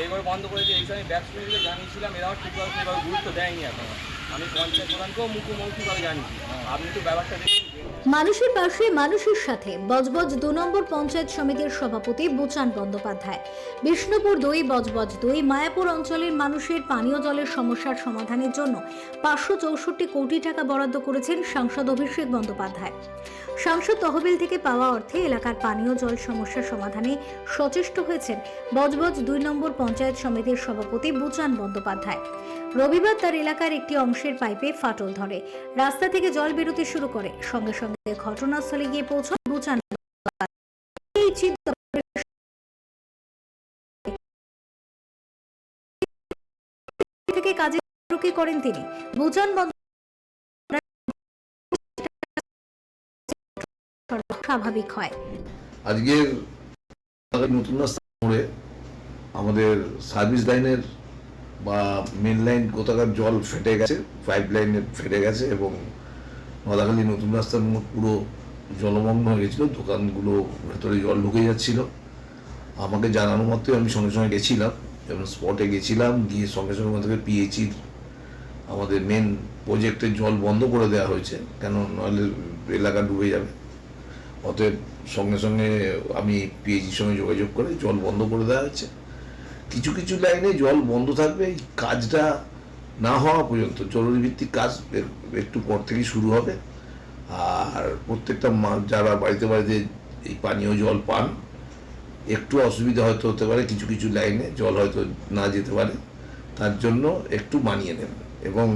এইভাবে বন্ধ করেছে এই সময় ব্যবসায়ীদের জানিয়েছিলাম, এরাও ঠিকভাবে গুরুত্ব দেয়নি এখন। আমি পঞ্চায়েত প্রধানকেও মুখোমুখিভাবে জানিয়েছি। আপনি তো ব্যাপারটা দেখুন। মানুষের পাশে, মানুষের সাথে। বজবজ দু নম্বর পঞ্চায়েত সমিতির সভাপতি বুচান বন্দ্যোপাধ্যায়। বিষ্ণুপুর দুই, বজবজ দুই, মায়াপুর অঞ্চলের মানুষের পানীয় জলের সমস্যার সমাধানের জন্য পাঁচশো চৌষট্টি কোটি টাকা বরাদ্দ করেছেন সাংসদ অভিষেক বন্দ্যোপাধ্যায়। সাংসদ তহবিল থেকে পাওয়া অর্থে এলাকার পানীয় জল সমস্যার সমাধানে সচেষ্ট হয়েছেন বজবজ দুই নম্বর পঞ্চায়েত সমিতির সভাপতি বুচান বন্দ্যোপাধ্যায়। রবিবার তার এলাকার একটি অংশের পাইপে ফাটল ধরে। রাস্তা থেকে জল বেরোতে শুরু করে। সঙ্গে সঙ্গে ঘটনাস্থলে গিয়ে পৌঁছান থেকে কাজে করেন তিনি। বুচান স্বাভাবিক হয়। আজকের নতুন মোড়ে আমাদের সার্ভিস লাইনের বা মেন লাইন কোথাকার জল ফেটে গেছে, পাইপ লাইনে ফেটে গেছে এবং মাদাখালী নতুন রাস্তার মোড় পুরো জলমগ্ন হয়ে গেছিল, দোকানগুলো ভেতরে জল ঢুকে যাচ্ছিল। আমাকে জানানো মতো আমি সঙ্গে সঙ্গে গেছিলাম এবং স্পটে গেছিলাম, গিয়ে সঙ্গে সঙ্গে আমাদেরকে পিএইচির আমাদের মেন প্রজেক্টের জল বন্ধ করে দেওয়া হয়েছে, কেন নাহলে এলাকা ডুবে যাবে। অতএব সঙ্গে সঙ্গে আমি পিএইচির সঙ্গে যোগাযোগ করে জল বন্ধ করে দেওয়া হয়েছে। কিছু কিছু লাইনে জল বন্ধ থাকবে, এই কাজটা না হওয়া পর্যন্ত জরুরি ভিত্তিক কাজ একটু পর থেকেই শুরু হবে। আর প্রত্যেকটা যারা বাড়িতে বাড়িতে এই পানীয় জল পান, একটু অসুবিধা হয়তো হতে পারে, কিছু কিছু লাইনে জল হয়তো না যেতে পারে, তার জন্য একটু মানিয়ে নেন। এবং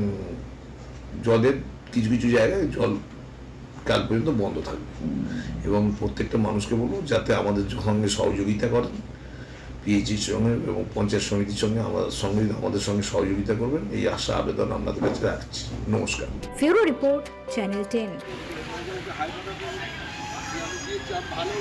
জলের কিছু কিছু জায়গায় জল কাল পর্যন্ত বন্ধ থাকবে। এবং প্রত্যেকটা মানুষকে বলব, যাতে আমাদের সঙ্গে সহযোগিতা করেন। পিএইচির সঙ্গে এবং পঞ্চায়েত সমিতির সঙ্গে আমাদের সঙ্গে আমাদের সঙ্গে সহযোগিতা করবেন। এই আশা আবেদন আপনাদের কাছে রাখছি। নমস্কার। ফিউরো রিপোর্ট চ্যানেল টেন। ভালো